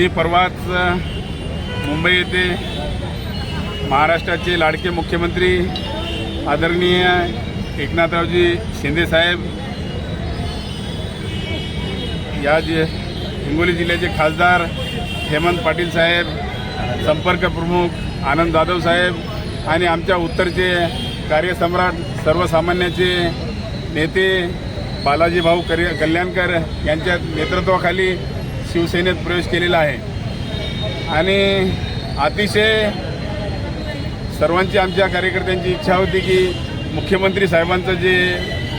मी परवाच मुंबई येथे महाराष्ट्राचे लाडके मुख्यमंत्री आदरणीय एकनाथरावजी शिंदेसाहेब या जे हिंगोली जिल्ह्याचे खासदार हेमंत पाटील साहेब संपर्क प्रमुख आनंद जाधव साहेब आणि आमच्या उत्तरचे कार्यसम्राट सर्वसामान्याचे नेते बालाजी भाऊ करी कल्याणकर यांच्या नेतृत्वाखाली शिवसेनेत प्रवेश केलेला आहे. आणि अतिशय सर्वांची आमच्या कार्यकर्त्यांची इच्छा होती की मुख्यमंत्री साहेबांचं जे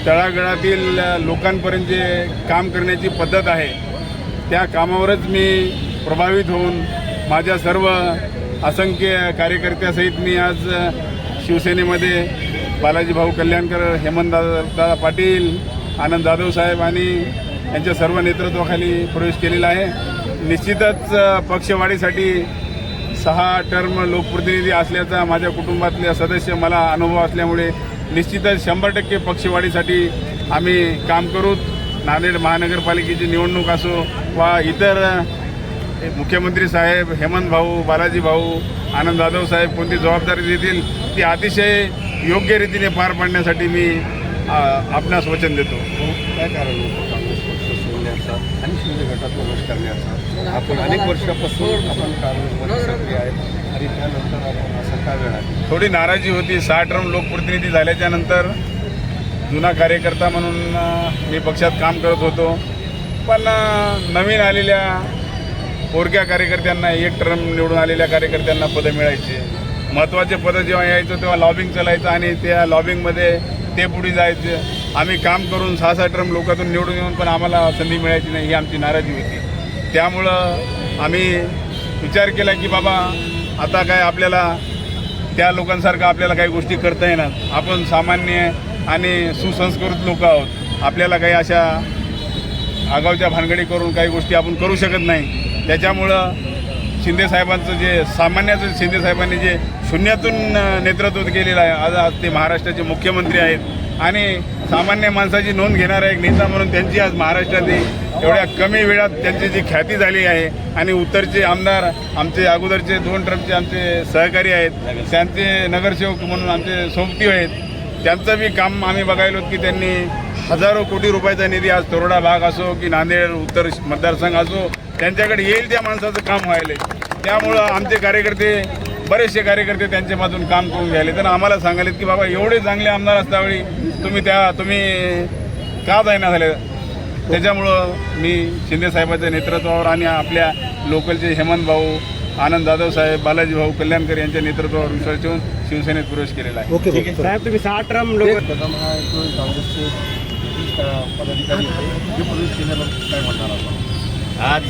तळागळातील लोकांपर्यंत जे काम करण्याची पद्धत आहे त्या कामावरच मी प्रभावित होऊन माझ्या सर्व असंख्य कार्यकर्त्यासहित मी आज शिवसेनेमध्ये बालाजी भाऊ कल्याणकर हेमंत दादा पाटील आनंद जाधव साहेब आणि यांच्या सर्व नेतृत्वाखाली प्रवेश केलेला आहे. निश्चितच पक्षवाढीसाठी सहा टर्म लोकप्रतिनिधी असल्याचा माझ्या कुटुंबातले सदस्य मला अनुभव असल्यामुळे निश्चितच शंभर टक्के पक्षवाढीसाठी आम्ही काम करू. नांदेड महानगरपालिकेची निवडणूक असो वा इतर मुख्यमंत्री साहेब हेमंत भाऊ बालाजी भाऊ आनंद जाधव साहेब कोणती जबाबदारी देतील ती अतिशय योग्य रीतीने पार पाडण्यासाठी मी आपणास वचन देतो. हो, काय कारण करण्याचा आणि शिंदे गटात प्रवेश करण्याचा. आपण अनेक वर्षापासून आपण काँग्रेसमध्ये सक्रिय आणि त्यानंतर आपण असं का वेळ आहे? थोडी नाराजी होती. सहा टर्म लोकप्रतिनिधी झाल्याच्यानंतर जुना कार्यकर्ता म्हणून मी पक्षात काम करत होतो. पण नवीन आलेल्या पोरक्या कार्यकर्त्यांना एक टर्म निवडून आलेल्या कार्यकर्त्यांना पदं मिळायची. महत्त्वाचे पदं जेव्हा यायचं तेव्हा लॉबिंग चालायचं आणि त्या लॉबिंगमध्ये ते पुढे जायचे. आम्ही काम करून सहा सहा टर्म लोकातून निवडून येऊन पण आम्हाला संधी मिळायची नाही ही आमची नाराजी होती. त्यामुळं आम्ही विचार केला की बाबा आता काय आपल्याला त्या लोकांसारखं आपल्याला काही गोष्टी करता येणार. आपण सामान्य आणि सुसंस्कृत लोक आहोत. आपल्याला काही अशा आगावच्या भानगडी करून काही गोष्टी आपण करू शकत नाही. त्याच्यामुळं शिंदेसाहेबांचं जे सामान्याचं शिंदेसाहेबांनी जे शून्यातून नेतृत्व केलेलं आहे आज आज ते महाराष्ट्राचे मुख्यमंत्री आहेत. आणि सामान्य माणसाची नोंद घेणारा एक नेता म्हणून त्यांची आज महाराष्ट्रातली एवढ्या कमी वेळात त्यांची जी ख्याती झाली आहे आणि उत्तरचे आमदार आमचे अगोदरचे दोन ट्रम्पचे आमचे सहकारी आहेत त्यांचे नगरसेवक म्हणून आमचे सोबती आहेत त्यांचं बी काम आम्ही बघायलो की त्यांनी हजारो कोटी रुपयाचा निधी आज तोरडा भाग असो की नांदेड उत्तर मतदारसंघ असो त्यांच्याकडे येईल त्या माणसाचं काम व्हायला त्यामुळं आमचे कार्यकर्ते बरेचसे कार्यकर्ते त्यांच्यामधून काम करून घ्यायले. तर आम्हाला सांगायलेत की बाबा एवढे चांगले आमदार असतावेळी तुम्ही त्या तुम्ही का जायना झाले? त्याच्यामुळं मी शिंदेसाहेबांच्या नेतृत्वावर आणि आपल्या लोकलचे हेमंत भाऊ आनंद जाधव साहेब बालाजी भाऊ कल्याणकर यांच्या नेतृत्वावर विश्वास ठेवून शिवसेनेत प्रवेश केलेला आहे. ओके ठीक आहे. साहेब तुम्ही सहा ट्रम लोक काँग्रेसचे पदाधिकारी होते. जे प्रवेश केल्याबद्दल काय म्हणणार आपण आज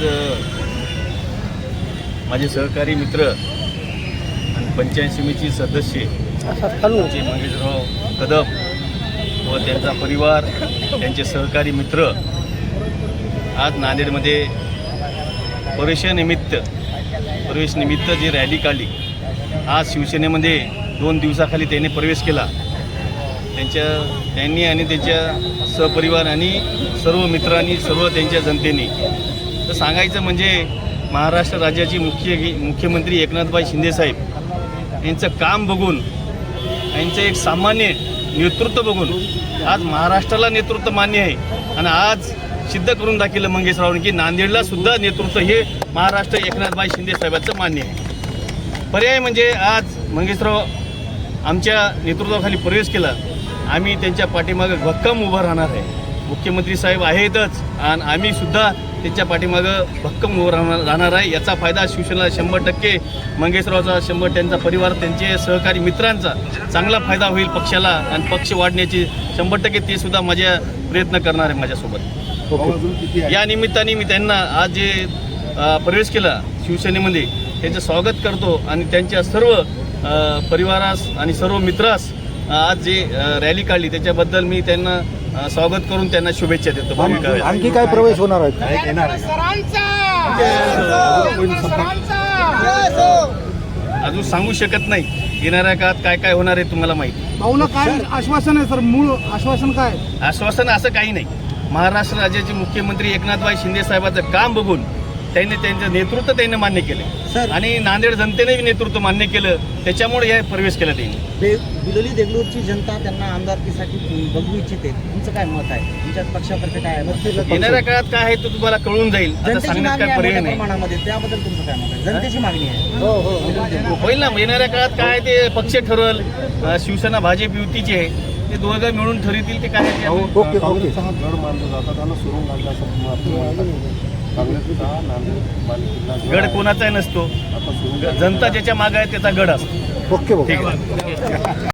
माझे सहकारी मित्र पंचायत समिती सदस्य जे मंगेशराव कदम व त्यांचा परिवार त्यांचे सहकारी मित्र आज नांदेडमध्ये प्रवेशानिमित्त प्रवेशनिमित्त जी रॅली काढली आज शिवसेनेमध्ये दोन दिवसाखाली त्याने प्रवेश केला. त्यांच्या त्यांनी आणि त्यांच्या सहपरिवार आणि सर्व मित्रांनी सर्व त्यांच्या जनतेने. तर सांगायचं म्हणजे महाराष्ट्र राज्याचे मुख्य मुख्यमंत्री एकनाथभाई शिंदेसाहेब यांचं काम बघून यांचं एक सामान्य नेतृत्व बघून आज महाराष्ट्राला नेतृत्व मान्य आहे. आणि आज सिद्ध करून दाखवलं मंगेशरावांनी की नांदेडला सुद्धा नेतृत्व हे महाराष्ट्र एकनाथबाई शिंदे साहेबांचं मान्य आहे. पर्याय म्हणजे आज मंगेशराव आमच्या नेतृत्वाखाली प्रवेश केला. आम्ही त्यांच्या पाठीमागे भक्कम उभं राहणार आहे. मुख्यमंत्री साहेब आहेतच. आणि आम्ही सुद्धा त्यांच्या पाठीमागं भक्कम राहणार राहणार आहे. याचा फायदा शिवसेनेला शंभर टक्के मंगेशरावचा शंभर त्यांचा परिवार त्यांचे सहकारी मित्रांचा चांगला फायदा होईल पक्षाला आणि पक्ष वाढण्याची शंभर टक्के ते सुद्धा माझ्या प्रयत्न करणार आहे माझ्यासोबत. या निमित्ताने मी त्यांना आज जे प्रवेश केला शिवसेनेमध्ये त्यांचं स्वागत करतो आणि त्यांच्या सर्व परिवारास आणि सर्व मित्रास आज जे रॅली काढली त्याच्याबद्दल मी त्यांना स्वागत करून त्यांना शुभेच्छा देतो. आणखी काय प्रवेश होणार आहेत काय घेणार आहे? अजून सांगू शकत नाही. येणाऱ्या काळात काय काय होणार आहे तुम्हाला माहिती? भाऊला काय आश्वासन आहे सर? मूळ आश्वासन काय आश्वासन असं काही नाही. महाराष्ट्र राज्याचे मुख्यमंत्री एकनाथभाई शिंदे साहेबांचं काम बघून त्यांनी त्यांचं नेतृत्व त्यांनी मान्य केलं. सर. आणि नांदेड जनतेने नेतृत्व मान्य केलं. त्याच्यामुळे हे प्रवेश केला त्यांनी. बिलोली देगलूरची जनता त्यांना आमदारकीसाठी बघू इच्छिते. तुमचं काय मत आहे? तुमच्या पक्षातर्फे काय आहे? मत? येणाऱ्या काळात काय आहे ते तुम्हाला कळून जाईल. सांगण्यात काय पर्याय नाही. प्रमाणामध्ये. त्याबद्दल तुमचं काय मत आहे? जनतेची मागणी आहे. होईल ना. येणाऱ्या काळात काय ते पक्ष ठरवल शिवसेना भाजप युतीचे आहे ते दोघं मिळून ठरवतील ते काय हा गड मानला जातात आणि म्हणतात. काँग्रेसचा नांदेड पालिकेतला गड कोणाचाही नसतो. जनता ज्याच्या मागे आहे त्याचा गड असतो. ओके. ठीक आहे.